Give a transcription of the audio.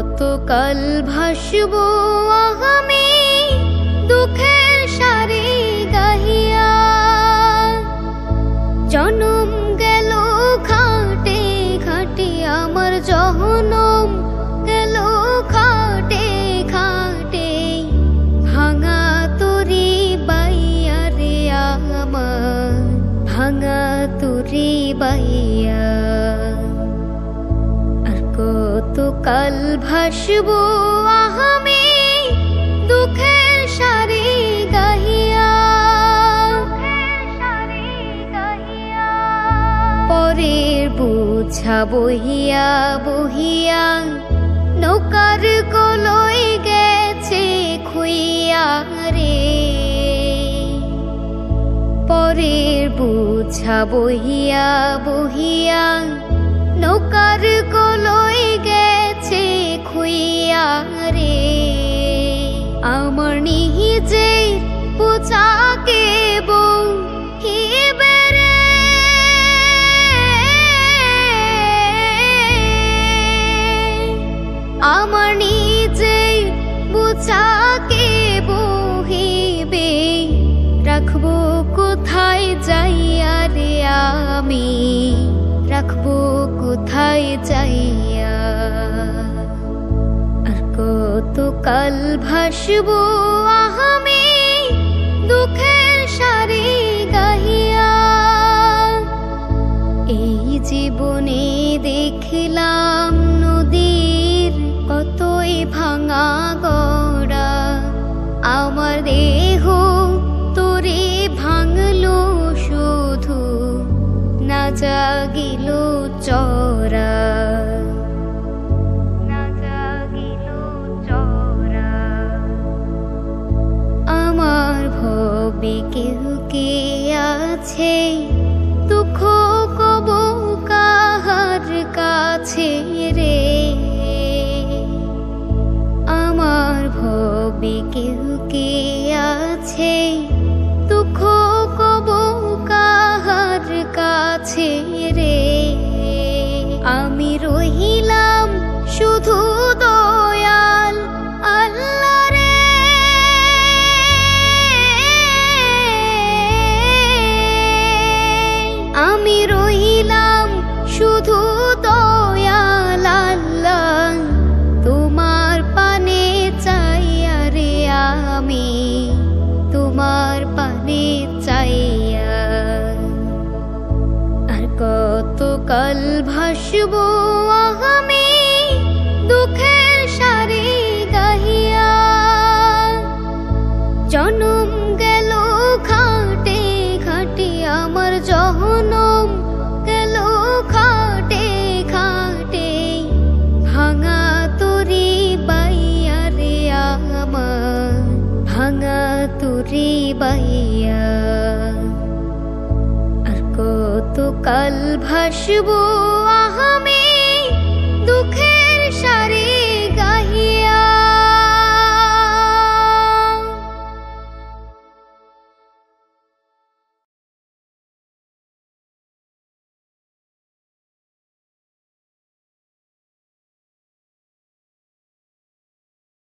কতকাল ভাসব আমি দুঃখের সারি গাহিয়া। জনম গেল খাটে খাটে আমার জহনম গেল খাটে খাটে ভাঙা তরি বাইয়া রে আমার, ভাঙা তরি বাইয়া। কাল ভাসবো আমি দুঃখের সারি গাহিয়া। পরের বুঝা বহিয়া বহিয়া নৌকার কলই গেছে খুইয়া রে। পরের বুঝা বহিয়া বহিয়া নৌকার কলই গেছে খুইয়া রে। আমার আমার নিজের বুচাকে বহিবে রাখব কোথায় যাইয়া রে আমি? রাখব কোথায় যাইয়া কাল ভাসবো আমি দুঃখের সারি গাহিয়া এই জীবনে দেখলাম নদীর কতই ভাঙা গড়া। আমার দেহ তোরে ভাঙলো শুধু না জাগিল ভবে কেহ কে আছে? দুঃখ কব কাহার কাছে রে? আমার ভবে কেহ কে আছে? দুঃখ কব কাহার কাছে কাল ভাসবো আমি দুঃখের সারি গাহিয়া। জনম গেল খাটে খাটে আমার জহনম গেল খাটে খাটে ভাঙা তরি বাইয়া রে আমার, ভাঙা তরি বাইয়া। কত কাল ভাসবো আহামে দুঃখে